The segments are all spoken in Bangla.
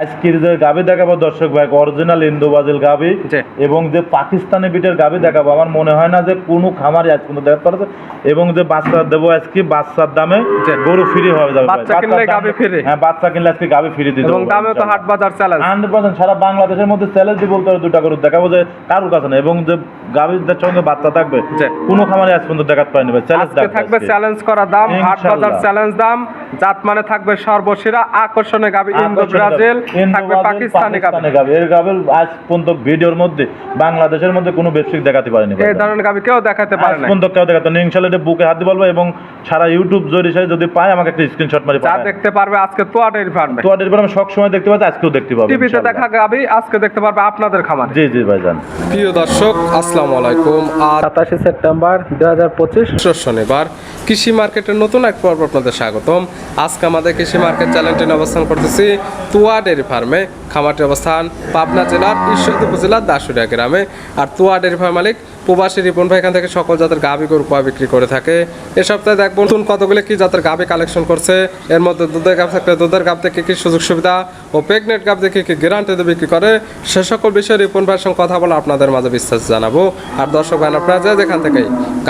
আজকের যে গাবি দেখাবো দর্শক ভাই অরিজিনাল গাবি এবং যে পাকিস্তানি বিটের গাবি দেখাবো। আমার মনে হয় না যে কোনো আজ পর্যন্ত দেখাতে পারছে এবং যে বাচ্চা দেবো আজকে বাচ্চার দামে গরু ফ্রি হবে যাবে বাচ্চা কিনলে দাম- হ্যাঁ বাচ্চা কিনলে আজকে গাবি ফ্রি দিতে এবং দামেও তো হাট বাজার চ্যালেঞ্জ হান্ড্রেড পার্সেন্ট সারা বাংলাদেশের মধ্যে চ্যালেঞ্জ বলতে হবে দুটা গরু দেখাবো যে কারোর কাছে না। এবং যে সঙ্গে বাচ্চা থাকবে। কোনো খামারে আজ পর্যন্ত দেখাতে পারেনি ভাই। চ্যালেঞ্জ থাকবে চ্যালেঞ্জ করা দাম হাট বাজার চ্যালেঞ্জ দাম। জাত মানে থাকবে সর্বসেরা গাবি ইন্দো ব্রাজিল থাকবে পাকিস্তানি এর আজ পর্যন্ত ভিডিওর মধ্যে বাংলাদেশের মধ্যে কোনো ব্যবসায়িক দেখাতে পারেনি এই ধরনের গাবি কেউ দেখাতে পারে না পর্যন্ত কেউ দেখাতে ইনশাল্লাহ এটা বুকে হাত দিয়ে বলব এবং সারা ইউটিউব জরিয়ে যদি পায় আমাকে একটা স্ক্রিনশট মারি যা দেখতে পারবে আজকে তোয়াটের ফার্মে তো এর আমি সব সময় দেখতে পাচ্ছি আজকেও দেখতে পাবো টিভিতে দেখা গাবি আজকে দেখতে পারবে আপনাদের খামারে। জি জি ভাইজান। প্রিয় দর্শক আসসালামু আলাইকুম। আর সাতাশে সেপ্টেম্বর দুই হাজার পঁচিশ শনিবার। কৃষি মার্কেটের নতুন এক পর্ব আপনাদের স্বাগতম। আজকে আমাদের কৃষি মার্কেট চ্যানেলটি অবস্থান করতেছি তুয়া ডেয়ারি ফার্মে। খামারটির অবস্থান পাবনা জেলার ঈশ্বরদী উপজেলার দাসুরিয়া গ্রামে। আর তুয়া ডেয়ারি ফার্ম মালিক প্রবাসী রিপন ভাই এখান থেকে সকল জাতের গাভি গরু কোয়া বিক্রি করে থাকে। এ সপ্তাহে দেখব নতুন কতগুলো কি জাতের গাভি কালেকশন করছে। এর মধ্যে দুধের গাভ থাকলে দুধের গাভ থেকে কি সুযোগ সুবিধা ও প্রেগনেন্ট গাভ থেকে কি গ্যারান্টিতে বিক্রি করে। সে সকল বিষয়ে রিপন ভাইয়ের সঙ্গে কথা বলে আপনাদের মাঝে বিশ্বাস জানাব। আর দর্শক ভাই আপনারা যে যেখান থেকে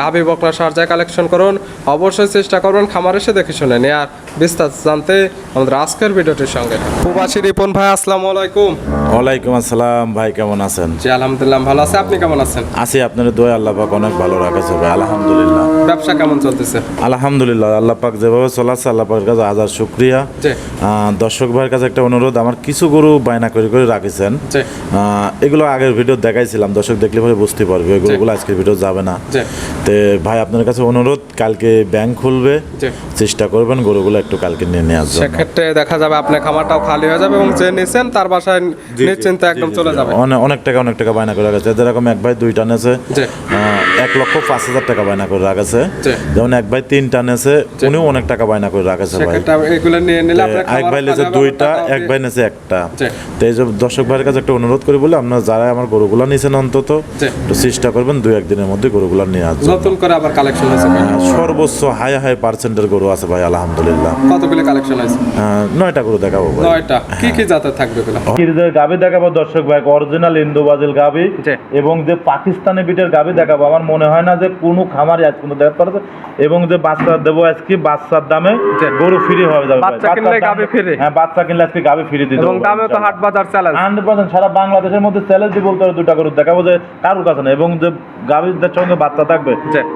গাভি বকনা সারজায় কালেকশন করুন, অবশ্যই চেষ্টা করবেন খামার এসে দেখে শুনে নিয়ে আর বিস্তারিত জানতে আমাদের আজকের ভিডিওটির সঙ্গে। প্রবাসী রিপন ভাই আসসালামু আলাইকুম। ওয়ালাইকুম আসসালাম ভাই কেমন আছেন? জি আলহামদুলিল্লাহ ভালো আছে। আপনি কেমন আছেন? আছি আপনার দোয়া আল্লাহ পাক অনেক ভালো রাখেছে ভাই আলহামদুলিল্লাহ। ব্যবসা কেমন চলতেছে? আলহামদুলিল্লাহ আল্লাহ পাক যেভাবে চলাচ্ছে আল্লাহ পাকের কাছে হাজার শুক্রিয়া। দর্শক ভাইয়ের কাছে একটা অনুরোধ আমার কিছু গরু বায়না করে করে রাখেছেন। জি। এগুলো আগের ভিডিও দেখাইছিলাম দর্শক দেখলে পরে বুঝতে পারবে গরুগুলো আজকের ভিডিও যাবে না। জি। তে ভাই আপনার কাছে অনুরোধ কালকে ব্যাংক খুলবে। চেষ্টা করবেন গরুগুলো একটু কালকে নিয়ে নেওয়ার জন্য। সেক্ষেত্রে দেখা যাবে আপনার খামারটাও খালি হয়ে যাবে এবং যে নিছেন তার বাসায় নিশ্চিন্তে একদম চলে যাবে। অনেক অনেক টাকা অনেক টাকা বায়না করে গেছে যেরকম এক ভাই দুই টান আছে জি। এক লক্ষ পাঁচ হাজার টাকা বায়না করে রাখেছে যেমন এক ভাই তিন টান আছে উনিও অনেক টাকা বায়না করে রাখেছে ভাই। সেক্ষেত্রে এগুলো নিয়ে নিলে আপনার এক ভাই হবে, দুইটা এক ভাই নেছে একটা। তো এই যে দর্শক ভাইয়ের কাছে একটা অনুরোধ করি বলে আপনারা যারা আমার গরুগুলো নিয়েছেন অন্তত একটু চেষ্টা করবেন দুই একদিনের মধ্যে গরুগুলো নিয়ে আসবেন নতুন করে আবার কালেকশন হয়েছে সর্বোচ্চ হাই হাই পার্সেন্টের গরু আছে ভাই আলহামদুলিল্লাহ। কতগুলো কালেকশন হয়েছে? আহ, নয়টা গরু দেখাবো ভাই। নয়টা। কি কি জাতের থাকবে যে গাবি দেখাবো দর্শক ভাই অরিজিনাল ইন্দো বাজিল গাবি এবং যে পাকিস্তানি বিটের গাবি দেখাবো আমার মনে হয় না যে কোনো খামারে আজ পর্যন্ত দেখতে পারছে এবং যে বাচ্চা দেবো আজকে বাচ্চার দামে গরু ফ্রি হয়ে যাবে বাচ্চা কিনলে বাচ্চার দাম- হ্যাঁ বাচ্চা কিনলে আজকে গাবে ফ্রি দিতে এবং দামেও তো হাট বাজার চ্যালেঞ্জ হান্ড্রেড পার্সেন্ট সারা বাংলাদেশের মধ্যে চ্যালেঞ্জ বলতে হবে দুটা গরু। দেখাবো যে কারুর কাছে না এবং যে গাভীদের সঙ্গে বাচ্চা থাকবে।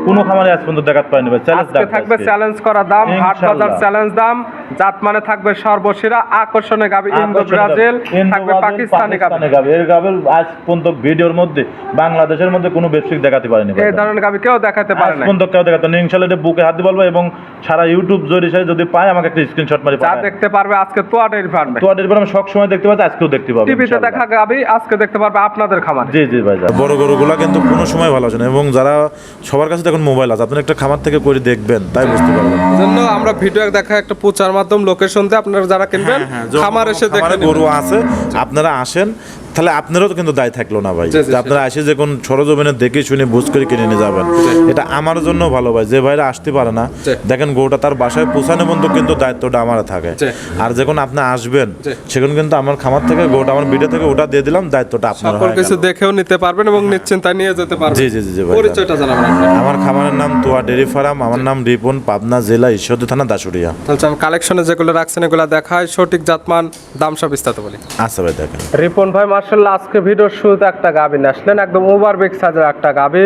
কোনো খামারে আজ পর্যন্ত দেখাতে পারেনি ভাই। চ্যালেঞ্জ থাকবে চ্যালেঞ্জ করা দাম হাট বাজার চ্যালেঞ্জ দাম জাত মানে থাকবে সর্বসেরা গাবি ইন্দো ব্রাজিল থাকবে পাকিস্তানি এর আজ পর্যন্ত ভিডিওর মধ্যে বাংলাদেশের মধ্যে কোনো ব্যবসায়িক দেখাতে পারেনি এই ধরনের গাবি কেউ দেখাতে পারে না পর্যন্ত কেউ দেখাতে নেই। এটা বুকে হাত দিয়ে বলব এবং সারা ইউটিউব জরিয়ে যদি পায় আমাকে একটা স্ক্রিনশট মারি যা দেখতে পারবে আজকে তোয়াটের ফার্মে তো এর আমি সব সময় দেখতে পাচ্ছি আজকেও দেখতে পাবো টিভিতে দেখা গাবি আজকে দেখতে পারবে আপনাদের খামারে। জি জি ভাই বড় গরুগুলা কিন্তু কোনো সময় আসে এবং যারা সবার কাছে এখন মোবাইল আছে আপনি একটা খামার থেকে করে দেখবেন তাই বুঝতে পারবেন জন্য আমরা ভিডিও দেখা একটা প্রচার মাধ্যম লোকেশন দিয়ে আপনারা যারা কিনবেন খামার এসে দেখেন গরু আছে আপনারা আসেন তাহলে আপনারও কিন্তু দায় থাকল না ভাই। আপনারা এসে যে কোন সরজমিনে দেখে শুনে বুঝ করে কিনে নিয়ে যাবেন। এটা আমার জন্য ভালো ভাই যে ভাইরা আসতে পারে না দেখেন গরুটা তার বাসায় পৌঁছানো পর্যন্ত কিন্তু দায়িত্বটা আমার থাকে। আর যখন আপনি আসবেন জি। সেখানে কিন্তু আমার খামার থেকে গরুটা আমার ভিডিও থেকে ওটা দিয়ে দিলাম দায়িত্বটা আপনার সকল কিছু দেখেও নিতে পারবেন এবং নিশ্চিন্তায় নিয়ে যেতে পারবেন। জি জি জি জি ভাই পরিচয়টা জানাবেন আমার খামারের নাম তোয়া ডেরি ফার্ম আমার নাম রিপন পাবনা জেলা ঈশ্বরদী থানা দাসুরিয়া তাহলে আমি কালেকশনে যেগুলো রাখছেন এগুলো দেখায় সঠিক জাতমান দাম সব বিস্তারিত বলি। আচ্ছা ভাই দেখেন। রিপন ভাই মার্শাল্লাহ আজকে ভিডিওর শুরুতে একটা গাবি নিয়ে আসলেন, একদম ওভার বিগ সাইজের একটা গাবি।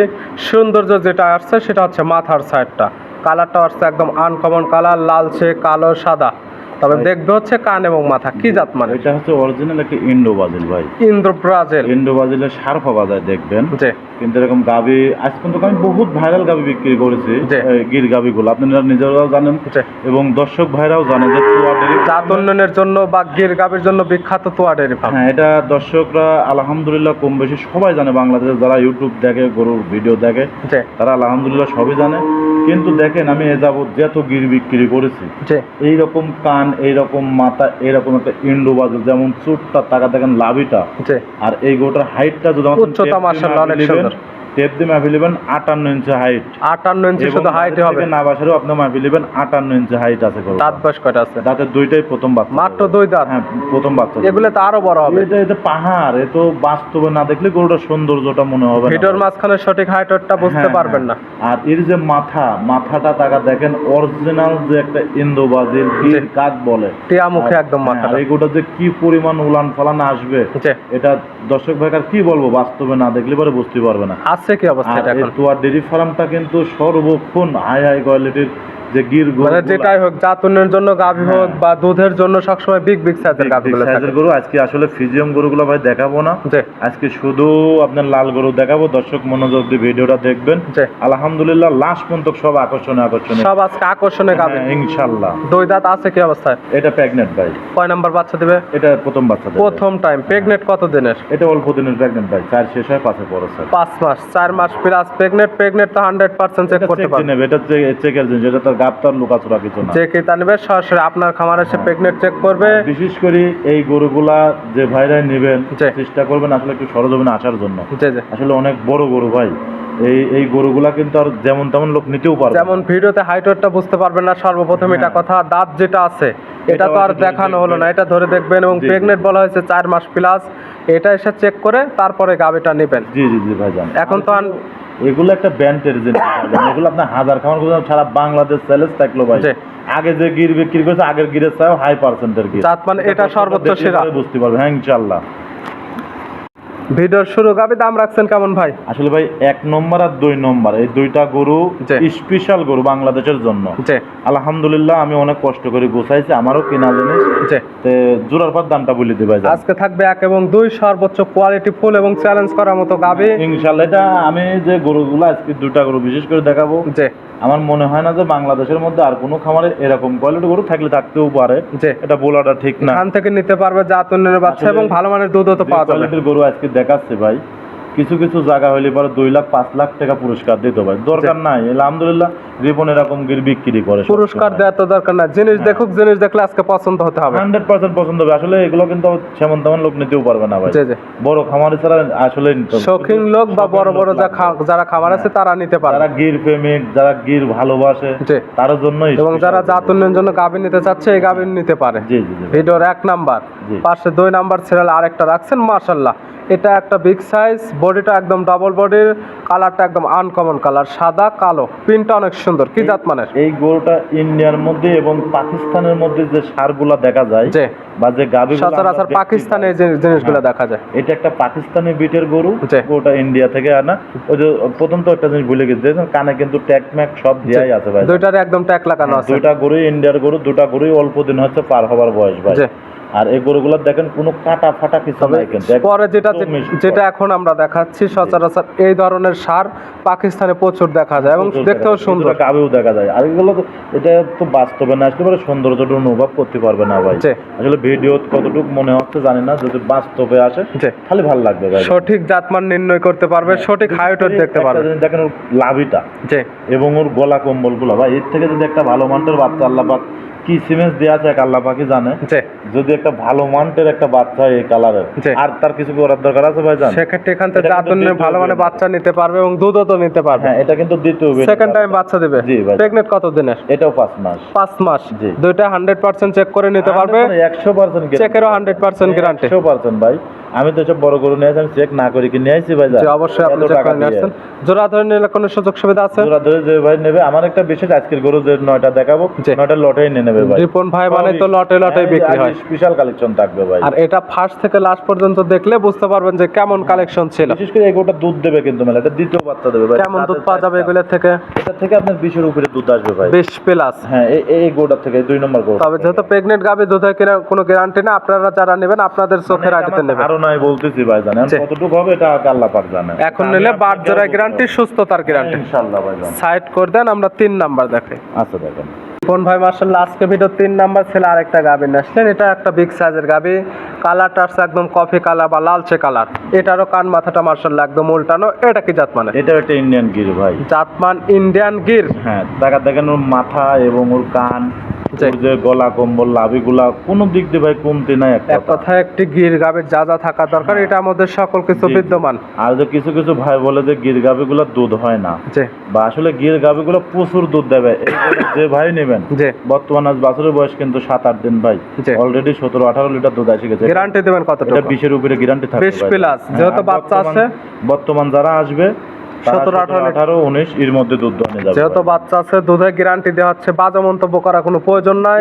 সৌন্দর্য যেটা আসছে, সেটা হচ্ছে মাথার সাইডটা কালারটা আসছে একদম আনকমন কালার লালচে, কালো, সাদা। তবে দেখবে হচ্ছে কান এবং মাথা কি জাত মানে? এটা হচ্ছে অরিজিনাল একটা ইন্ডো বাজিল ভাই। ইন্দ্র ব্রাজিল ইন্ডো বাজিলের সার্ফা বাজায় দেখবেন। জি। কিন্তু এরকম গাবি আজ পর্যন্ত আমি বহুত ভাইরাল গাবি বিক্রি করেছি গির গাবিগুলো। আপনারা নিজেরাও জানেন এবং দর্শক ভাইরাও জানে যে তুয়া ডেরি জাত উন্নয়নের জন্য বা গির গাবির জন্য বিখ্যাত তোয়া ডেরি ফার্ম। হ্যাঁ এটা দর্শকরা আলহামদুলিল্লাহ কম বেশি সবাই জানে বাংলাদেশে যারা ইউটিউব দেখে গরুর ভিডিও দেখে তারা আলহামদুলিল্লাহ সবই জানে। কিন্তু দেখেন আমি এ যাবত যত গির বিক্রি করেছি এইরকম কান এইরকম মাথা এরকম একটা ইন্ডো বাজু যেমন চুটটা টাকা দেখেন লাভিটা। আর এই গোটার হাইটটা যদি আমার টেপ দিয়ে মাপি নেবেন আটান্ন ইঞ্চি হাইট আটান্ন ইঞ্চি শুধু হাইটে হবে? না বাসারেও আপনি মাপি নেবেন আটান্ন ইঞ্চি হাইট আছে গরু দাঁত বয়স কয়টা আছে? দাঁতের দুইটাই প্রথম বাচ্চা। মাত্র দুই দাঁত? হ্যাঁ প্রথম বাচ্চা। এগুলো তো আরও বড় হবে। এটা এটা পাহাড় এ তো বাস্তবে না দেখলে গরুটার সৌন্দর্যটা মনে হবে ভিডিওর মাঝখানে সঠিক হাইটটা বুঝতে হ্যাঁ, পারবেন না। হ্যাঁ। আর এর যে মাথা মাথাটা টাকা দেখেন অরিজিনাল যে একটা ইন্দো বাজিল বীর কাক বলে। টিয়া মুখে একদম হ্যাঁ, মাথাটা। আর এগুলো যে কি পরিমাণ উলান ফালান আসবে এটা দর্শক ভাইকার কি বলব? বাস্তবে না দেখলে পরে বুঝতে পারবে না। আছে কি অবস্থা আর এটা এখন? তোয়ার ডেরি ফার্মটা কিন্তু সর্বক্ষণ হাই হাই কোয়ালিটির যে গির মানে যেটাই হোক জাতুনের জন্য গাভী হোক বা দুধের জন্য সবসময় বিগ বিগ সাইজের গাভীগুলো সাইজের গরু। আজকে আসলে ফিজিয়াম গরুগুলো ভাই দেখাবো না। আজকে শুধু আপনার লাল গরু দেখাবো। দর্শক মনোযোগ দিয়ে ভিডিওটা দেখবেন। আলহামদুলিল্লাহ লাস্ট পর্যন্ত সব আকর্ষণীয় আকর্ষণীয় সব আজকে আকর্ষণে গাভী। হ্যাঁ, ইনশাল্লাহ দুই দাঁত আছে কি অবস্থায়? এটা প্রেগনেন্ট ভাই। কয় নাম্বার বাচ্চা দিবে? এটা প্রথম বাচ্চা দেবে। প্রথম টাইম প্রেগনেন্ট কত দিনের? এটা অল্প দিনের প্রেগনেন্ট ভাই। চার শেষ হয় পাঁচে পড়ে স্যার পাঁচ মাস। চার মাস প্লাস প্রেগনেন্ট প্রেগনেন্ট তো হান্ড্রেড পার্সেন্ট চেক করতে পারবে। এটা চেকের জিনিস। এটা তার গাপ তার লুকাচুরা কিছু না। যে কি নেবে সরাসরি আপনার খামারে এসে প্রেগনেন্ট চেক করবে। বিশেষ করে এই গরুগুলা যে ভাইরাই নেবেন। চেষ্টা করবেন আসলে একটু সরজমিনে আসার জন্য। আসলে অনেক বড় গরু ভাই। এই এই গরুগুলা কিন্তু আর যেমন তেমন লোক নিতেও পারবে যেমন ভিডিওতে হাইটটা বুঝতে পারবেন না সর্বপ্রথম এটা হ্যাঁ। কথা দাঁত যেটা আছে এটা তো আর দেখানো হলো না এটা ধরে দেখবেন এবং। প্রেগনেন্ট বলা হয়েছে চার মাস প্লাস এটা এসে চেক করে তারপরে গাবিটা নেবেন। জি জি জি ভাই জান এখন তো এগুলো একটা ব্যান্ডের জিনিস এগুলো আপনার হাজার করে সারা বাংলাদেশ সেলেস থাকল ভাই। আগে যে গির বিক্রি করেছে আগের গিরের চাও হাই পার্সেন্টের গির। মানে এটা সর্বোচ্চ সেরা। বুঝতে পারবে হ্যাঁ ভিডিওর শুরু। গাবি দাম রাখছেন কেমন ভাই? আসলে ভাই এক নম্বর আর দুই নম্বর। এই দুইটা গরু স্পেশাল গরু বাংলাদেশের জন্য। আলহামদুলিল্লাহ আমি অনেক কষ্ট করে গোছাইছি আমারও কেনা জিনিস। জি। তে জোড়ার পর দামটা বলে দিবে আজকে থাকবে এক এবং দুই সর্বোচ্চ কোয়ালিটি ফুল এবং চ্যালেঞ্জ করার মতো গাবি ইনশাল্লাহ এটা আমি যে গরুগুলো আজকে দুইটা গরু বিশেষ করে দেখাবো জি। আমার মনে হয় না যে বাংলাদেশের মধ্যে আর কোনো খামারে এরকম কোয়ালিটি গরু থাকলে থাকতেও পারে। জি। এটা বলাটা ঠিক না। এখান থেকে নিতে পারবে জাতুনের বাচ্চা এবং ভালো মানের দুধও তো যে পাওয়া যাবে। গরু আজকে দেখাচ্ছে ভাই। কিছু কিছু জায়গা হইলে পরে দুই লাখ পাঁচ লাখ টাকা পুরস্কার দিতে ভাই দরকার নাই। আলহামদুলিল্লাহ রিপন এরকম গির বিক্রি করে পুরস্কার দেওয়ার তো দরকার না জিনিস হ্যাঁ। দেখুক জিনিস দেখলে আজকে পছন্দ হতে হবে। হান্ড্রেড পার্সেন্ট পছন্দ হবে। আসলে এগুলো কিন্তু সেমন তেমন লোক নিতেও পারবে না ভাই। বড় খামারি ছাড়া আসলে শৌখিন লোক বা বড় বড় যা যারা খাবার আছে তারা নিতে পারে যারা গির প্রেমিক যারা গির ভালোবাসে তার জন্য এবং যারা জাতুনের জন্য গাভী নিতে চাচ্ছে এই গাভী নিতে পারে। জি জি জি ভিডিওর এক নাম্বার। পাশে দুই নাম্বার সিরিয়াল আরেকটা রাখছেন মার্শাল্লাহ এটা একটা বিগ সাইজ বডিটা একদম ডাবল বডির কালারটা একদম আনকমন কালার সাদা কালো প্রিন্টটা অনেক সুন্দর কি জাত মানের? এই গরুটা ইন্ডিয়ার মধ্যে এবং পাকিস্তানের মধ্যে যে সারগুলা দেখা যায় যে বা যে গাভী সচরাচর পাকিস্তানে জিনিস- জিনিসগুলো হ্যাঁ। দেখা যায়। এটা একটা পাকিস্তানি বিটের গরু। ওটা ইন্ডিয়া থেকে আনা। ওই যে প্রথম তো একটা জিনিস ভুলে গেছি কানে কিন্তু ট্যাগ ম্যাক সব দেয়াই আছে ভাই। দুইটারে একদম ট্যাগ লাগানো হ্যাঁ, আছে। দুইটা গরু ইন্ডিয়ার গরু দুটা গরুই অল্প দিন হচ্ছে পার হবার বয়স ভাই। আর এই গরুগুলো দেখেন কোনো কাটা ফাটা কিছু নাই কিন্তু পরে যেটা যেটা এখন আমরা দেখাচ্ছি সচরাচর এই ধরনের সার পাকিস্তানে প্রচুর দেখা যায় এবং দেখতেও সুন্দর। কিছুটা গাবেও দেখা যায়। আর এগুলো এটা তো বাস্তবে না আসলে সৌন্দর্যটা অনুভব করতে পারবে না ভাই। আসলে ভিডিও কতটুকু মনে হচ্ছে জানি না যদি বাস্তবে আসে। খালি ভালো লাগবে ভাই। সঠিক জাতমান নির্ণয় করতে পারবে সঠিক হাইটও দেখতে পারবে। দেখেন ওর লাভিটা এবং ওর গলা কম্বলগুলো ভাই এর থেকে যদি একটা ভালো মানের বাচ্চা আল্লাহ কি সিমেন্স দেওয়া আছে আল্লাহ পাকই জানে। যদি একটা ভালো মানের একটা বাচ্চা এই কালারের আর তার কিছু করার দরকার আছে ভাই জান সেক্ষেত্রে এখান থেকে জাতুনের ভালো মানে বাচ্চা নিতে পারবে এবং দুধও তো নিতে পারবে। হ্যাঁ এটা কিন্তু দ্বিতীয় সেকেন্ড টাইম বাচ্চা দেবে। জি ভাই। প্রেগনেন্ট কত দিনের? এটাও পাঁচ মাস। পাঁচ মাস। জি। দুইটা হান্ড্রেড পার্সেন্ট চেক করে নিতে পারবে। একশো পার্সেন্ট চেকেরও হান্ড্রেড পার্সেন্ট গ্যারান্টি একশো পার্সেন্ট ভাই। আমি তো সব বড় গরু নিয়ে আমি চেক না করি কি নিয়ে আসছি ভাই অবশ্যই আপনি টাকা নিয়ে আসছেন। জোড়া ধরে নিলে কোনো সুযোগ সুবিধা আছে? জোড়া ধরে যে ভাই নেবে আমার একটা বিশেষ আজকের গরু যে নয়টা দেখাবো নয়টা লটেই নিয়ে নেবে ভাই। রিপন ভাই মানে তো লটে লটে বিক্রি হয়। স্পেশাল কালেকশন থাকবে ভাই। আর এটা ফার্স্ট থেকে লাস্ট পর্যন্ত দেখলে বুঝতে পারবেন যে কেমন কালেকশন ছিল। বিশেষ করে এই গরুটা দুধ দেবে কিন্তু মেলা এটা দ্বিতীয় বাচ্চা দেবে ভাই। কেমন দুধ পাওয়া যাবে। এগুলোর থেকে? এটা থেকে আপনার বিশের উপরে দুধ আসবে ভাই। বিশ প্লাস হ্যাঁ এই এই গরুটার থেকে দুই নম্বর গরু তবে যেহেতু প্রেগনেন্ট গাভী দুধের কেনার কোনো গ্যারান্টি না আপনারা যারা নেবেন আপনাদের চোখের আড়িতে নেবেন। বলতেছি কতটুকু হবে এটা আল্লাহ পাক জানে। এখন নিলে গ্যারান্টি সুস্থতার গ্যারান্টি ইনশাআল্লাহ সাইড করে দেন আমরা তিন নাম্বার দেখাই আচ্ছা দেখেন। কোন ভাই মার্শাল্লাহ আজকে ভিডিও তিন নাম্বার ছেলে আরেকটা আসলেন। এটা একটা বিগ সাইজের কালারটা আসছে একদম কফি কালার বা লালচে কালার এটারও কান মাথাটা মার্শাল্লাহ একদম উল্টানো। এটা কি জাত মানে এটা একটা ইন্ডিয়ান গির ভাই। জাতমান ইন্ডিয়ান গির। হ্যাঁ দেখা দেখেন ওর মাথা এবং ওর কান। যে গলা কম্বল লাভিগুলা কোনো দিক দিয়ে ভাই কমতি নাই এক কথায় একটি গির যা যা থাকা দরকার হ্যাঁ। এটার মধ্যে সকল কিছু। বিদ্যমান আর যে কিছু কিছু ভাই বলে যে গির দুধ হয় না বা আসলে গির প্রচুর দুধ দেবে যে ভাই নেবেন বর্তমান আজ বাছরের বয়স কিন্তু সাত আট দিন ভাই। অলরেডি সতেরো আঠারো লিটার দুধ এসে গেছে গ্যারান্টি দেবেন এটা কতটুকু বিশের উপরে গ্যারান্টি থাকবে 20 ভাই। plus, হ্যাঁ, যেহেতু বাচ্চা আছে। বর্তমান যারা আসবে তারা 17, 17, 18 19 এর মধ্যে দুধ দোয়ানো যাবে যেহেতু বাচ্চা আছে দুধের গ্যারান্টি দেওয়া হচ্ছে বাজে মন্তব্য কোনো প্রয়োজন নাই।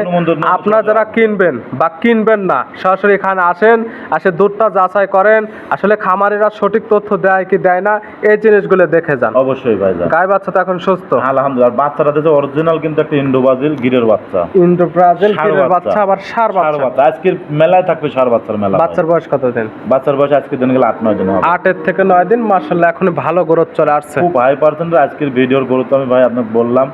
আপনারা যারা কিনবেন বা কিনবেন না সরাসরি এখানে আসেন আসে দুধটা যাচাই করেন। আসলে খামারিরা সঠিক তথ্য দেয় কি দেয় না এই জিনিসগুলো দেখে যান। অবশ্যই ভাই গায়ে বাচ্চা তো এখন সুস্থ। আলহামদুলিল্লাহ বাচ্চাটা অরিজিনাল কিন্তু একটা ইন্ডো বাজিল গিরের বাচ্চা। ইন্ডো ব্রাজিল কিনের বাচ্চা। আবার সার বাচ্চা। আজকের মেলায় থাকবে সার বাচ্চার মেলা বাচ্চার বয়স কত দিন বাচ্চার বয়স আজকে দিন গেলে আট নয় দিন আটের থেকে নয় দিন মার্শাল্লাহ এখন ভালো গ্রোথ চলে আসছে। খুব হাই পার্সেন্ট আজকের ভিডিওর গরু তো আমি ভাই আপনাকে বললাম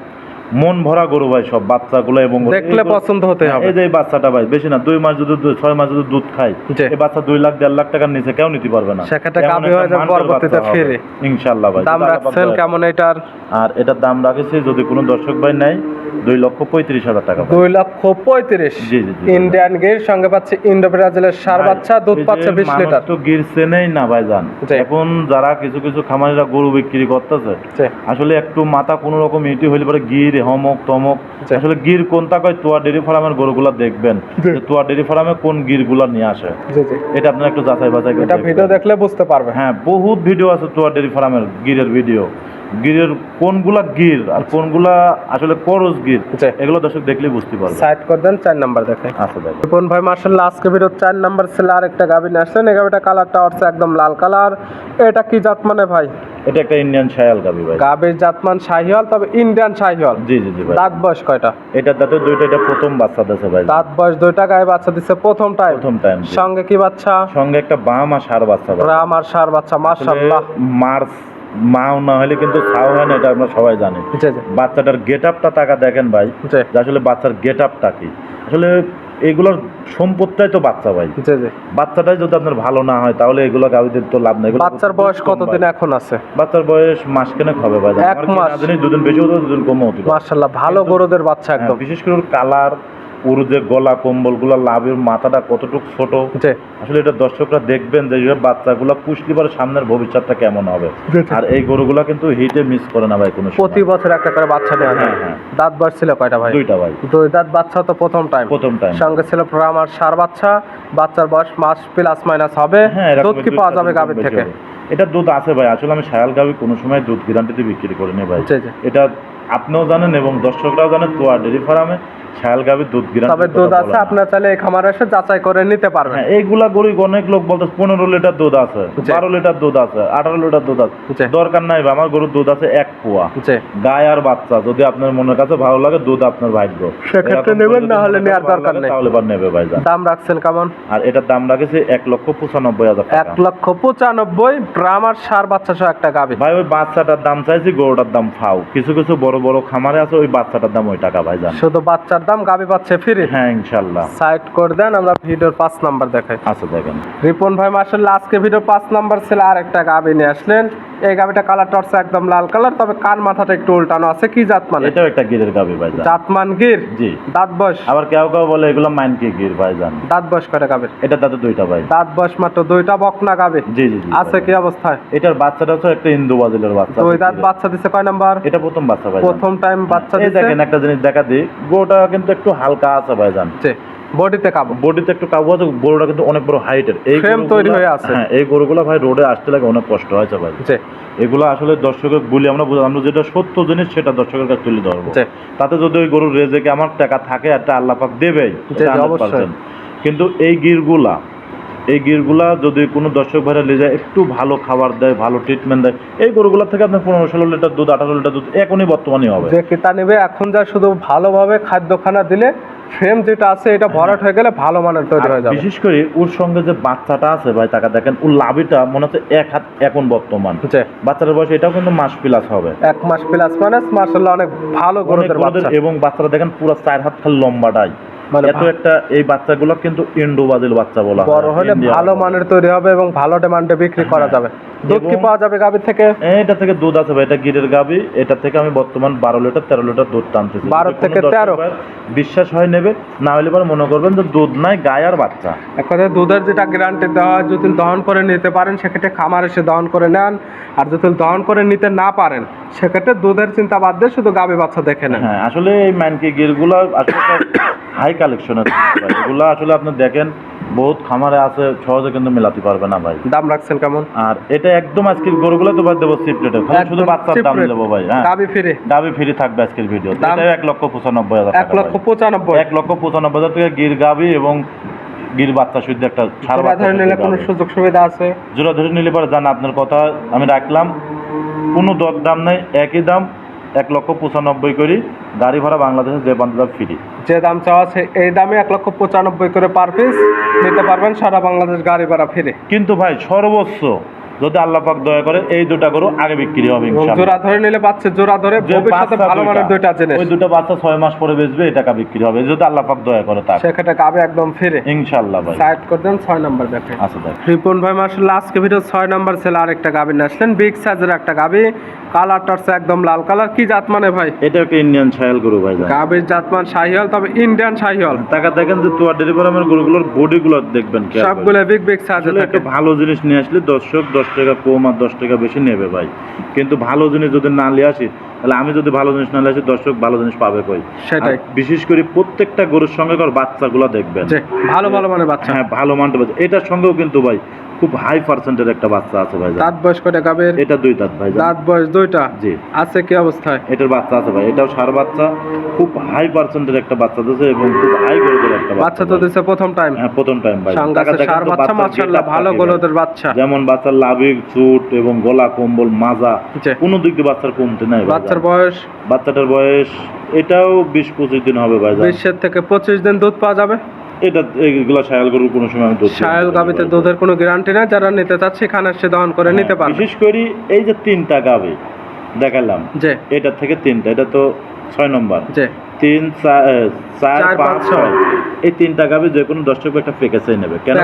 মন ভরা গরু ভাই সব বাচ্চাগুলো এবং দেখলে পছন্দ হতে হবে। এই যে বাচ্চাটা ভাই বেশি না দুই মাস যদি ছয় মাস যদি দুধ খায় এই বাচ্চা দুই লাখ দেড় লাখ টাকার নিচে কেউ নিতে পারবে না। সেক্ষেত্রে এমন হয়ে যাবে পরবর্তীতে ফিরে। ইনশাল্লাহ ভাই দাম রাখছেন কেমন এটার? আর এটার দাম রাখেছি যদি কোনো দর্শক ভাই নেয় দুই লক্ষ পঁয়ত্রিশ হাজার টাকা দুই লক্ষ পঁয়ত্রিশ। ইন্ডিয়ান গির সঙ্গে পাচ্ছে ইন্ডো ব্রাজিলের সার বাচ্চা দুধ পাচ্ছে বিশ লিটার। তো গির চেনেই না ভাই জি। এখন যারা কিছু কিছু খামারিরা গরু বিক্রি করতেছে। আসলে একটু মাথা কোনো রকম ইটি হইলে পরে গির হমক তমক। আসলে গির কোনটা কয় তোয়া ডেরি ফার্মের গরুগুলা দেখবেন। তোয়া ডেরি ফার্মে কোন গিরগুলা নিয়ে আসে। এটা আপনারা একটু যাচাই বাছাই এটা ভিডিও দেখলে বুঝতে পারবে হ্যাঁ বহুত ভিডিও আছে তোয়া ডেরি ফার্মের গিরের ভিডিও। গিরের কোনগুলা গির আর কোনগুলা আসলে করস গির। এগুলো দর্শক দেখলেই বুঝতে পারবে। সাইড করে দেন চার নাম্বার দেখে আচ্ছা দেখো রিপন ভাই মার্শাল্লাহ আজকে ভিডিও চার নাম্বার ছিল আরেকটা গাভী নিয়ে আসছেন এই গাভীটা কালারটা হচ্ছে একদম লাল কালার। এটা কি জাত মানে ভাই? এটা একটা ইন্ডিয়ান শায়াল গাবি ভাই। গাভীর জাতমান শাহিওয়াল তবে ইন্ডিয়ান শাহিওয়াল। জি জি জি ভাই। দাঁত বয়স কয়টা? এটা দাঁতে দুইটা এটা প্রথম বাচ্চা দিয়েছে ভাই। দাঁত বয়স দুইটা গায়ে বাচ্চা দিচ্ছে প্রথম টাইম প্রথম টাইম সঙ্গে কি বাচ্চা? সঙ্গে একটা বাম আর সার বাচ্চা রাম আর সার বাচ্চা মার্শাল্লাহ মার্চ মাও না হলে কিন্তু ছাও হয় না এটা আমরা সবাই জানি। জি জি বাচ্চাটার গেট আপটা টাকা দেখেন ভাই যে আসলে বাচ্চার গেট আপটা কি? আসলে এগুলোর সম্পদটাই তো বাচ্চা ভাই। বাচ্চাটাই যদি আপনার ভালো না হয় তাহলে এগুলো গাভিদের তো লাভ নেই। বাচ্চার বয়স কম কতদিন এখন আছে? বাচ্চার বয়স মাস কেনেক হবে ভাই। এক মাস। দুদিন বেশি হতো দুদিন কমও হতো মার্শাল্লাহ ভালো গরুদের বাচ্চা হ্যাঁ, একদম। বিশেষ করে কালার ওর যে গলা কম্বলগুলো লাভের মাথাটা কতটুকু ছোট। আসলে এটা দর্শকরা দেখবেন যে বাচ্চাগুলো পুষলি পরে সামনের ভবিষ্যৎটা কেমন হবে। আর এই গরুগুলা কিন্তু হিটে মিস করে না ভাই কোনো প্রতি বছর একটা করে বাচ্চা দেওয়া হয়। হ্যাঁ। দাঁত বয়স ছিল কয়টা ভাই? দুইটা ভাই। দুই দাঁত বাচ্চা তো প্রথম টাইম প্রথম টাইম সঙ্গে ছিল আমার সার বাচ্চা। বাচ্চার বয়স মাস প্লাস মাইনাস হবে। হ্যাঁ দুধ কি পাওয়া যাবে গাভীর থেকে। এটা দুধ আছে ভাই আসলে আমি শায়াল গাভি কোনো সময় দুধ গ্যারান্টিতে বিক্রি করিনি ভাই। এটা আপনিও জানেন এবং দর্শকরাও জানেন তোয়া ডেরি ফার্মে শায়াল গাভির দুধ গ্যারান্টি তবে দুধ আছে আপনার চাইলে এই খামারে এসে যাচাই করে নিতে পারবেন। হ্যাঁ এইগুলা গরু অনেক লোক বলতে পনেরো লিটার দুধ আছে বারো লিটার দুধ আছে আঠারো লিটার দুধ আছে। দরকার নাই ভাই, আমার গরুর দুধ আছে এক পোয়া। গায়ে আর বাচ্চা যদি আপনার মনের কাছে ভালো লাগে দুধ আপনার ভাগ্য। সেক্ষেত্রে নেবেন, না হলে নেওয়ার দরকার নেই। তাহলে এবার নেবে ভাই দাম রাখছেন কেমন? আর এটার দাম রাখেছি এক লক্ষ পঁচানব্বই হাজার এক লক্ষ পঁচানব্বই ব্রাহ্মার সার বাচ্চা সহ একটা গাবে ভাই ওই বাচ্চাটার দাম চাইছি গরুটার দাম ফাও। কিছু কিছু বড় বড় খামারে আছে ওই বাচ্চাটার দাম ওই টাকা ভাই জান। শুধু বাচ্চার দাম গাবে পাচ্ছে ফ্রি। হ্যাঁ ইনশাল্লাহ। সাইড করে দেন আমরা ভিডিওর পাঁচ নাম্বার দেখাই। আচ্ছা দেখেন। রিপন ভাই মার্শাল্লাহ আজকে ভিডিও পাঁচ নাম্বার ছিল আর একটা গাভী নিয়ে আসলেন। এই গাভীটা কালারটা হচ্ছে একদম লাল কালার তবে কান মাথাটা একটু উল্টানো আছে। কি জাত মানে এটাও একটা গিরের গাবি ভাই জাতমান গির? জি। দাঁত বয়স? আবার কেউ কেউ বলে এগুলো মাইন কি গির ভাই জান দাঁত বয়স কয়টা গাভীর এটা তাতে দুইটা ভাই। দাঁত বয়স মাত্র দুইটা বকনা গাভী জি জি জি আছে কি অবস্থায় এটার বাচ্চাটা হচ্ছে একটা ইন্দু বাজিলের বাচ্চা। দুই দাঁত বাচ্চা দিছে কয় নাম্বার? এটা প্রথম বাচ্চা ভাই প্রথম টাইম বাচ্চা দিছে। দেখেন একটা জিনিস দেখা দিই। গোটা কিন্তু একটু হালকা আছে ভাই জান বডিতে কাবু। বডিতে একটু কাবু আছে গরুটা কিন্তু অনেক বড় হাইটের এই গরুগুলা- তৈরি হয়ে আছে। হ্যাঁ এই গরুগুলো ভাই রোডে আসতে লাগে অনেক কষ্ট হয়েছে ভাই? এগুলো আসলে দর্শকের বলি আমরা আমরা যেটা সত্য জিনিস সেটা দর্শকের কাছে তুলে ধরবো। তাতে যদি ওই গরুর রেজেকে আমার টাকা থাকে একটা আল্লাহ পাক দেবেই জি, এটা জি, 100% অবশ্যই। কিন্তু এই গিরগুলা এই গিরগুলা যদি কোনো দর্শক ভাইরা নিয়ে যায় একটু ভালো খাবার দেয় ভালো ট্রিটমেন্ট দেয় এই গরুগুলা থেকে আপনার পনেরো ষোলো লিটার দুধ আঠারো লিটার দুধ এখনই বর্তমানে হবে। যে ক্রেতা নেবে এখন যা শুধু ভালোভাবে খাদ্যখানা দিলে ফ্রেম যেটা আছে এটা ভরাট হয়ে গেলে ভালো মানের তৈরি হয়ে যাবে। বিশেষ করে ওর সঙ্গে যে বাচ্চাটা আছে ভাই তাকে দেখেন ওর লাভিটা মনে হচ্ছে এক হাত এখন বর্তমান। জি। বাচ্চার বয়স এটাও কিন্তু মাস প্লাস হবে। এক মাস প্লাস মানে মার্শাল্লাহ অনেক ভালো গরুদের বাচ্চা। এবং বাচ্চারা দেখেন পুরো চার হাত খালি লম্বাটাই। এত একটা এই বাচ্চাগুলো কিন্তু ইন্ডো বাজিল বাচ্চা বলা বড় হলে ভালো মানের তৈরি হবে এবং ভালো ডিমান্ডে বিক্রি করা হ্যাঁ। যাবে। দুধ কি পাওয়া যাবে গাভীর থেকে? এটা থেকে দুধ আছে ভাই এটা গিরের এটা থেকে আমি বর্তমান বারো লিটার তেরো লিটার দুধ টানতেছি। 12 যদি থেকে কোনো দর্শক 13 ভাইয়ের বিশ্বাস হয় নেবে না হলে পরে মনে করবেন যে দুধ নাই গায়ে আর বাচ্চা। এক কথায় দুধের যেটা গ্যারান্টি দেওয়া হয় যদি দহন করে নিতে পারেন সেক্ষেত্রে খামার এসে দহন করে নেন। আর যদি দহন করে নিতে না পারেন সেক্ষেত্রে দুধের চিন্তা বাদ দিয়ে শুধু গাভী বাচ্চা দেখে নেন। হ্যাঁ আসলে এই ম্যানকি গিরগুলো আসলে হাই কালেকশনের এগুলো আসলে আপনি দেখেন বহুত খামারে আছে সহজে কিন্তু মেলাতে পারবে না ভাই। দাম রাখছেন কেমন? আর এটা একদম আজকের গরুগুলো তো ভাই দেবো সিপ্রেটে শুধু বাচ্চার দাম দেবো ভাই হ্যাঁ। গাভী ফিরে। গাবি ফ্রি থাকবে আজকের ভিডিও এটা এক লক্ষ পঁচানব্বই হাজার এক লক্ষ পঁচানব্বই। এক লক্ষ পঁচানব্বই হাজার টাকা গির গাবি এবং গির বাচ্চা শুদ্ধ একটা জোড়া ধরে নিলে কোনো সুযোগ সুবিধা আছে? জোড়া ধরে নিলে পরে জান আপনার কথা আমি রাখলাম। কোনো দর দাম নেই একই দাম। এক লক্ষ পঁচানব্বই করে গাড়ি ভাড়া বাংলাদেশে যে বান্ধব ফ্রি যে দাম চাওয়া আছে এই দামে এক লক্ষ পঁচানব্বই করে পার পিস নিতে পারবেন সারা বাংলাদেশ গাড়ি ভাড়া ফিরে কিন্তু ভাই সর্বোচ্চ যদি আল্লাহ পাক দয়া করে এই দুটা গরু আগে বিক্রি হবে ইনশাআল্লাহ। জোড়া ধরে নিলে বাচ্চা জোড়া ধরে ভবিষ্যতে ভালো মানের দুইটা, জিনিস। ওই দুটো বাচ্চা ছয় মাস পরে বেচবে এই টাকা বিক্রি হবে। যদি আল্লাহ পাক দয়া করে তার। সেক্ষেত্রে গাবে একদম ফিরে। ইনশাল্লাহ ভাই। সাইড করে দেন ছয় নাম্বার দেখে আচ্ছা দেখ রিপন ভাই মার্শাল্লাহ আজকে ভিডিও ছয় নাম্বার ছেলে আরেকটা গাবি নিয়ে আসলেন। বিগ সাইজের একটা গাবি কালারটা হচ্ছে একদম লাল কালার। কি জাত মানে ভাই? এটা একটা ইন্ডিয়ান ছায়াল গরু ভাই। গাবির জাতমান শাহিওয়াল তবে ইন্ডিয়ান শাহিওয়াল। টাকা দেখেন যে তোয়ার ডেরি ফার্মের গরুগুলোর বডিগুলো দেখবেন। সবগুলো বিগ বিগ সাইজের একটা ভালো জিনিস নিয়ে আসলে দর্শক দশ টাকা কম আর দশ টাকা বেশি নেবে ভাই। কিন্তু ভালো জিনিস যদি না নিয়ে আসি তাহলে আমি যদি ভালো জিনিস না আসি দর্শক ভালো জিনিস পাবে কই? সেটাই। বিশেষ করে প্রত্যেকটা গরুর সঙ্গে কর বাচ্চাগুলো দেখবেন। ভালো ভালো মানে বাচ্চা। হ্যাঁ ভালো মানতে পারছে এটার সঙ্গেও কিন্তু ভাই খুব হাই পার্সেন্টের একটা বাচ্চা আছে ভাই দাঁত বয়স কয়টা গাবের এটা দুই দাঁত ভাই দাঁত বয়স দুইটা? জি। আছে কি অবস্থায়? এটার বাচ্চা আছে ভাই। এটাও সার বাচ্চা। খুব হাই পার্সেন্টের একটা বাচ্চা দিয়েছে এবং খুব হাই গ্রোথের একটা বাচ্চা তো। দিচ্ছে প্রথম টাইম হ্যাঁ প্রথম টাইম ভাই। দেখেন সার বাচ্চা মাশাআল্লাহ ভালো। গলদের বাচ্চা। যেমন বাচ্চার লাভিক চুট এবং গলা কম্বল মাজা। কোনো দিক দিয়ে বাচ্চার কমতে নাই ভাই। বাচ্চার বয়স? বাচ্চাটার বয়স এটাও বিশ পঁচিশ দিন হবে ভাই বিশের থেকে পঁচিশ দিন দুধ পাওয়া যাবে? এটা এগুলো সায়াল গরুর কোনো সময় দুধ সায়াল গাবিতে দুধের কোনো গ্যারান্টি নাই যারা নিতে চাচ্ছে এখানে সে দহন করে নিতে পারে বিশেষ করি এই যে তিনটা গাবে দেখালাম। যে এটা থেকে তিনটা এটা তো ছয় নম্বর। তিন চার পাঁচ ছয়। এই তিনটা গাবে যে কোনো দর্শক একটা প্যাকেজে নেবে। কেন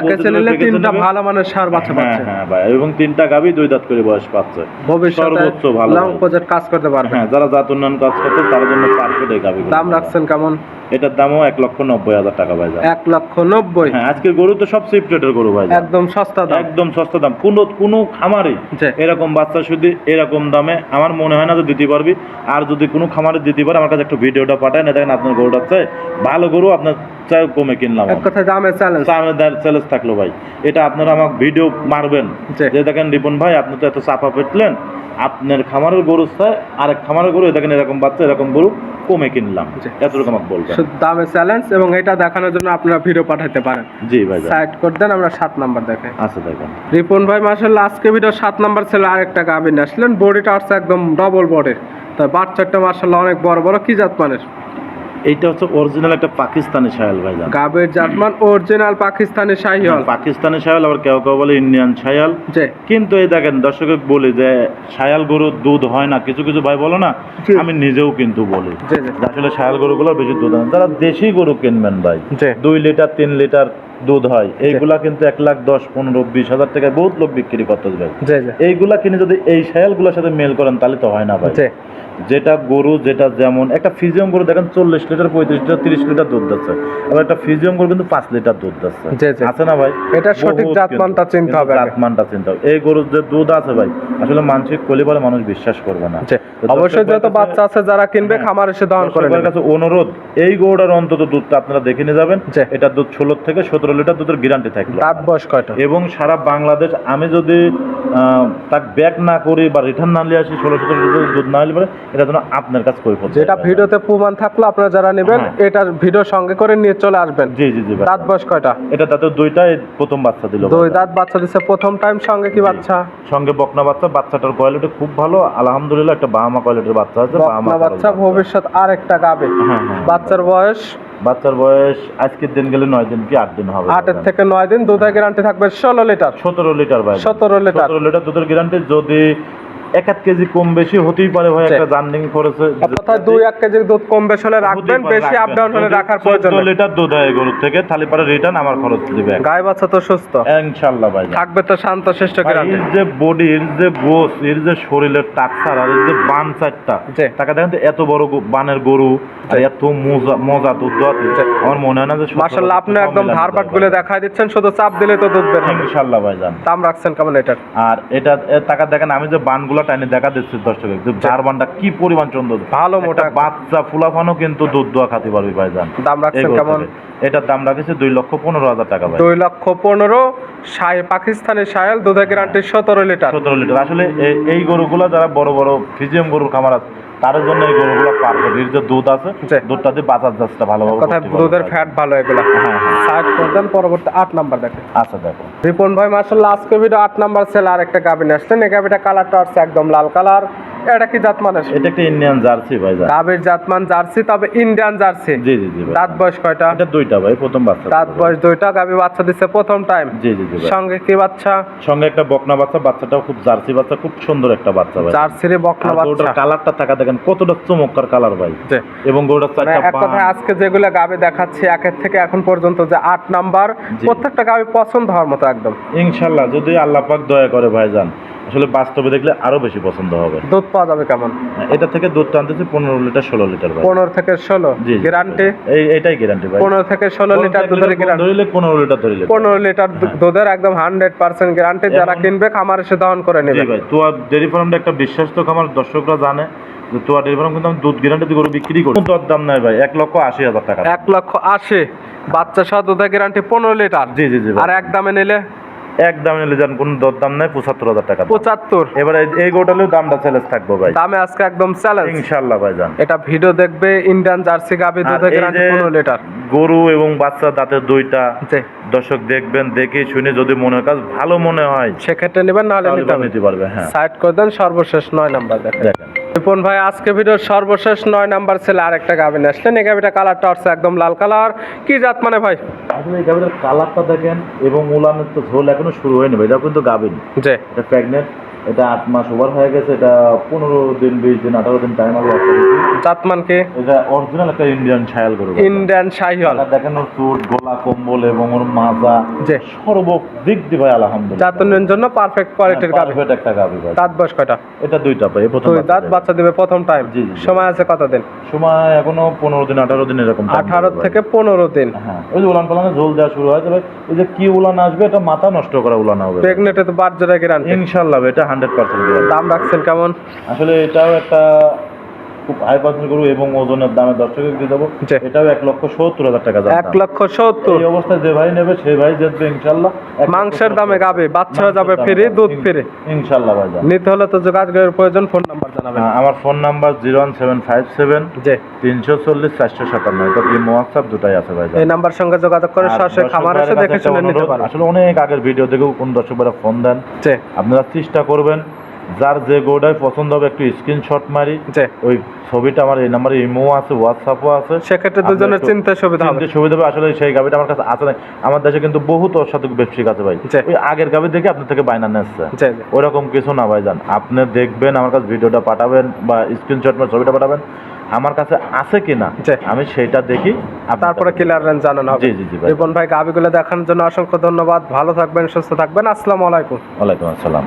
তিনটা? ভালো মানের সার বাচ্চা হ্যাঁ হ্যাঁ ভাই। এবং তিনটা গাবি দুই দাঁত করে বয়স পাচ্ছে। ভবিষ্যতে সর্বোচ্চ ভালো লং প্রজেক্ট কাজ করতে পারবে। হ্যাঁ যারা জাত উন্নয়ন কাজ করতে তার জন্য পারফেক্ট এই গাবি দাম রাখছেন কেমন? এটার দামও এক লক্ষ নব্বই হাজার টাকা ভাই এক লক্ষ নব্বই। হ্যাঁ আজকের গরু তো সব সিফট রেটের গরু ভাই একদম সস্তা দাম। একদম সস্তা দাম। কোনো কোনো খামারে এরকম বাচ্চা শুধু এরকম দামে আমার মনে হয় না যে দিতে পারবি। আর যদি কোনো খামারে দিতে পারে আমার কাছে একটু ভিডিওটা পাঠায় না দেখেন আপনার গরুটা চাই ভালো গরু আপনার চাই কমে কিনলাম এক কথা দামে চ্যালেঞ্জ চ্যালেঞ্জ থাকল ভাই। এটা আপনারা আমাকে ভিডিও মারবেন। যে দেখেন রিপন ভাই আপনি তো এত চাপা পেটলেন আপনার খামারের গরু চাই আরেক খামারের গরু দেখেন এরকম বাচ্চা এরকম গরু কমে কিনলাম। এতটুকু আমাকে বলবেন। শুধু দামে চ্যালেঞ্জ এবং এটা দেখানোর জন্য আপনারা ভিডিও পাঠাতে পারেন। জি ভাই সাইড করে দেন আমরা সাত নাম্বার দেখে। আচ্ছা দেখেন। রিপন ভাই মাসাল্লাহ আজকে ভিডিও সাত নাম্বার ছিল আরেকটা গাভিন আসলেন। বডিটা আসছে একদম ডবল বডির তাই বাচ্চাটা মাসাল্লাহ অনেক বড় বড় কি জাত মানের? এইটা হচ্ছে অরিজিনাল একটা পাকিস্তানি শায়াল ভাই গাবের জাতমান অরিজিনাল পাকিস্তানি শাহিওয়াল। পাকিস্তানি শায়াল আবার কেউ কেউ বলে ইন্ডিয়ান শায়াল। কিন্তু এই দেখেন দর্শকে বলি যে শায়াল গরুর দুধ হয় না কিছু কিছু ভাই বলো না আমি নিজেও কিন্তু বলি। আসলে শায়াল গরুগুলো বেশি দুধ হয়। যারা দেশি গরু কিনবেন ভাই দুই লিটার তিন লিটার দুধ হয়। এইগুলা কিন্তু এক লাখ দশ পনেরো বিশ হাজার টাকায় বহুত লোক বিক্রি করতে ভাই। এইগুলা কিনে যদি এই শায়ালগুলোর সাথে মেল করেন তাহলে তো হয় না ভাই। যেটা গরু যেটা যেমন একটা ফিজিয়াম গরু দেখেন চল্লিশ লিটার পঁয়ত্রিশ লিটার তিরিশ লিটার দুধ দিচ্ছে। আবার একটা ফিজিয়াম গরু কিন্তু পাঁচ লিটার দুধ দিচ্ছে। আছে না ভাই? এটা সঠিক জাতমানটা চিনতে হবে জাতমানটা চিনতে হবে। এই গরুর যে দুধ আছে ভাই আসলে মানসিক কলিবারে মানুষ বিশ্বাস করবে না। অবশ্যই যত বাচ্চা আছে যারা কিনবে হ্যাঁ। খামার এসে দহন করে নেবে। কাছে অনুরোধ এই গরুটার অন্তত দুধটা আপনারা দেখে নিয়ে যাবেন। এটা দুধ ষোলো থেকে সতেরো লিটার দুধের গ্যারান্টি থাকল। দাঁত বয়স কয়টা? এবং সারা বাংলাদেশ আমি যদি তাকে ব্যাক না করি বা রিটার্ন না নিয়ে আসি ষোলো সতেরো লিটার দুধ না পরে এটা যেন আপনার কাছে কৈফত যেটা। ভিডিওতে প্রমাণ থাকল আপনারা যারা নেবেন হ্যাঁ। এটার ভিডিও সঙ্গে করে নিয়ে চলে আসবেন। জি জি জি দাঁত বয়স কয়টা? এটা তাতে দুইটাই প্রথম বাচ্চা দিল দুই দাঁত বাচ্চা দিচ্ছে প্রথম টাইম সঙ্গে কি বাচ্চা? সঙ্গে বকনা বাচ্চা বাচ্চাটার কোয়ালিটি খুব ভালো আলহামদুলিল্লাহ একটা বাহামা কোয়ালিটির বাচ্চা আছে বাহামা বাচ্চা ভবিষ্যৎ আর একটা গাবে। হ্যাঁ হ্যাঁ বাচ্চার বয়স? বাচ্চার বয়স আজকের দিন গেলে নয় দিন কি আট দিন হবে। আটের থেকে নয় দিন দুধের গ্যারান্টি থাকবে ষোলো লিটার। সতেরো লিটার ভাই। সতেরো লিটার। সতেরো লিটার দুধের গ্যারান্টি যদি এক এক কেজি কম বেশি হতেই পারে ভাই একটা জার্নিং খরচে অর্থাৎ দুই এক কেজির দুধ কম বেশি হলে রাখবেন বেশি আপ ডাউন হলে রাখার প্রয়োজন নেই। লিটার দুধ হয় গরুর থেকে তাহলে পরে রিটার্ন আমার খরচ দিবে। গায়ে বাচ্চা তো সুস্থ। ইনশাল্লাহ ভাই। থাকবে তো শান্ত ভাই, এর যে বডি এর যে গোস এর যে শরীরের টাকসার আর এর যে বান চারটা টাকা দেখেন তো এত বড় বানের গরু আর এত মজা মজা দুধ আমার মনে হয় না যে মাশাল্লাহ আপনি একদম ধারপাটগুলো দেখাই দিচ্ছেন শুধু চাপ দিলে তো দুধ বের হবে। ইনশাল্লাহ ভাইজান। দাম রাখছেন কেমন এটার? আর এটা টাকা দেখেন আমি যে বানগুলো টাইনে দেখা দিচ্ছে দর্শক যে চার বানটা কি পরিমাণ চন্দ্র ভালো মোটা বাচ্চা ফুলাফানো কিন্তু দুধ দোয়া খাতে পারবি ভাইজান। দাম রাখছেন কেমন। এটার দাম রাখেছে দুই লক্ষ পনেরো হাজার টাকা ভাই। দুই লক্ষ পনেরো সাই পাকিস্তানি সায়াল দুধের গ্যারান্টি সতেরো লিটার সতেরো লিটার আসলে এই গরুগুলো যারা বড় বড় ফিজিয়াম গরুর খামার আছে তাদের জন্য এই গরুগুলো পারফেক্ট এর যে দুধ আছে দুধটা দিয়ে বাজার যাচ্ছে ভালোভাবে পারবে দুধের ফ্যাট ভালো এগুলা। হ্যাঁ। সাইড করতেন পরবর্তী আট নাম্বার দেখেন। আচ্ছা দেখো। রিপন ভাই মার্শাল্লাহ আজকে ভিডিও আট নাম্বার সেল আর একটা গাবিন আসছেন এই গাবিটা কালারটা আসছে একদম লাল কালার এটা কি জাতমানের এটা একটা ইন্ডিয়ান জার্সি ভাই জান গাবির জাতমান জার্সি তবে ইন্ডিয়ান জার্সি জি জি জি দাঁত বয়স কয়টা? এটা দুইটা ভাই প্রথম বাচ্চা। দাঁত বয়স দুইটা গাবি বাচ্চা দিচ্ছে প্রথম টাইম জি জি জি সঙ্গে কি বাচ্চা? সঙ্গে একটা বকনা বাচ্চা বাচ্চাটাও খুব জার্সি বাচ্চা খুব সুন্দর একটা বাচ্চা ভাই। জার্সির বকনা আর গরুটার বাচ্চা কালারটা থাকা দেখেন কতটা চমৎকার কালার ভাই। এবং মানে চারটা এক কথায় আজকে যেগুলো গাবি দেখাচ্ছি একের থেকে এখন পর্যন্ত যে আট নাম্বার প্রত্যেকটা গাবি পছন্দ হওয়ার মতো একদম। ইনশাল্লাহ যদি আল্লাহ পাক দয়া করে ভাইজান। আসলে বাস্তবে দেখলে আরও বেশি পছন্দ হবে। দুধ পাওয়া যাবে কেমন? এটা থেকে দুধ টানতেছি পনেরো লিটার ষোলো লিটার পনেরো থেকে ষোলো। গ্যারান্টি এই এটাই গ্যারান্টি ভাই। পনেরো থেকে ষোলো লিটার দুধের গ্যারান্টি ধরিলে পনেরো লিটার ধরিলে পনেরো লিটার দুধের একদম হান্ড্রেড পার্সেন্ট গ্যারান্টি যারা কিনবে খামার এসে দহন করে নেবে। ভাই তোয়া ডেরি ফার্মটা একটা বিশ্বাস্ত খামার দর্শকরা জানে যে তোয়া ডেরি কিন্তু আমি দুধ গ্যারান্টি দিয়ে গরু বিক্রি করি। দর দাম নাই ভাই এক লক্ষ আশি হাজার টাকা। এক লক্ষ আশি বাচ্চা সহ দুধের গ্যারান্টি পনেরো লিটার। জি জি জি আর এক দামে নিলে এক দামে নিলে যান কোনো দর দাম নাই পঁচাত্তর হাজার টাকা পঁচাত্তর? এবারে এই- গোটালেও দামটা চ্যালেঞ্জ থাকব ভাই। দামে আজকে একদম চ্যালেঞ্জ ইনশাল্লাহ ভাই যান। এটা ভিডিও দেখবে ইন্ডিয়ান জার্সি গাবি গ্যারান্টি লিটার। গরু এবং বাচ্চা দাঁতের দুইটা দর্শক দেখবেন দেখে শুনে যদি মনে কাজ ভালো মনে হয় সেক্ষেত্রে নেবেন নাহলে নিতে পারবে হ্যাঁ। সাইড করে দেন সর্বশেষ নয় নাম্বার দেখেন। রিপন ভাই আজকে ভিডিওর সর্বশেষ নয় নাম্বার ছেলে আরেকটা গাভিন আসলেন। এই গাবিটা কালারটা হচ্ছে একদম লাল কালার কি জাত মানে ভাই? আসলে এই গাভিটার কালারটা দেখেন এবং উলানের তো ঝোল এখনও শুরু হয়নি ভাই এটা কিন্তু গাভিন। জি। এটা প্রেগনেন্ট এটা আট মাস ওভার হয়ে গেছে এটা পনেরো দিন বিশ দিন আঠারো দিন টাইম আগে জাতমান কি এটা অরিজিনাল একটা ইন্ডিয়ান ছায়াল গরু ইন্ডিয়ান এটা দেখেন ওর চুট গোলা কম্বল এবং ওর মাজা। জি। সর্বদিক দিয়ে ভাই আলহামদুলিল্লাহ। জাতনের জন্য পারফেক্ট কোয়ালিটির গাবি Perfect একটা গাভি ভাই। দাঁত বয়স কয়টা? এটা দুইটা ভাই প্রথম দাঁত বাচ্চা দিবে প্রথম টাইম জি। সময় আছে কতদিন সময় এখনও পনেরো দিন আঠারো দিন এরকম আঠারো থেকে পনেরো দিন। হ্যাঁ ওই যে উলান পালানে ঝোল দেওয়া শুরু হয় তবে এই যে কি উলান আসবে এটা মাথা নষ্ট করা উলান হবে। প্রেগনেন্টে তো বার জোড়া গ্যারান্টি ইনশাল্লাহ এটা হান্ড্রেড পার্সেন্ট দাম রাখছেন কেমন? আসলে এটাও একটা খুব হাই পার্সেন্ট গরু এবং ওজনের দামে দর্শকে দিয়ে দেবো। এটাও এক লক্ষ সত্তর হাজার টাকা এক লক্ষ সত্তর। এই অবস্থায় যে ভাই নেবে সেই ভাই জিতবে ইনশাল্লাহ। মাংসের দামে গাবে বাচ্চা যাবে ফ্রি। দুধ ফ্রি। ইনশাল্লাহ ভাই নিতে হলে তো যোগাযোগের প্রয়োজন ফোন নাম্বার জানাবেন। আমার phone number zero one seven five seven জি। তিনশো চল্লিশ চারশো সাতান্ন। এটা দিয়ে হোয়াটসঅ্যাপ দুটাই আছে ভাই এই নাম্বার সঙ্গে যোগাযোগ করে সরাসরি খামার এসে দেখে শুনে নিতে পারবেন। আসলে অনেক আগের ভিডিও দেখেও কোন দর্শক ফোন দেন। আপনারা চেষ্টা করবেন যার যে গোডায় পছন্দ হবে একটু স্ক্রিনশট মারি। ওই ছবিটা আমার এই নাম্বারে ইমো আছে হোয়াটসঅ্যাপও আছে। সেক্ষেত্রে দুজনের চিন্তা সুবিধা হবে। সুবিধা হবে আসলে সেই গাভিটা আমার কাছে আছে না আমার দেশে কিন্তু বহুত অসাধু ব্যবসায়িক আছে ভাই। ওই আগের গাভি দেখে আপনার থেকে বাইনা নিচ্ছে ওরকম কিছু না ভাই যান আপনি দেখবেন আমার কাছে ভিডিওটা পাঠাবেন বা স্ক্রিনশট বা ছবিটা পাঠাবেন আমার কাছে আছে কিনা। আমি সেইটা দেখি। তারপরে কাছে- ক্লিয়ার রেঞ্জ জানানো হবে। জি জি জি ভাই। ভাই গাবিগুলো দেখানোর জন্য অসংখ্য ধন্যবাদ। ভালো থাকবেন সুস্থ থাকবেন। আসসালামু আলাইকুম। ওয়ালাইকুম আসসালাম।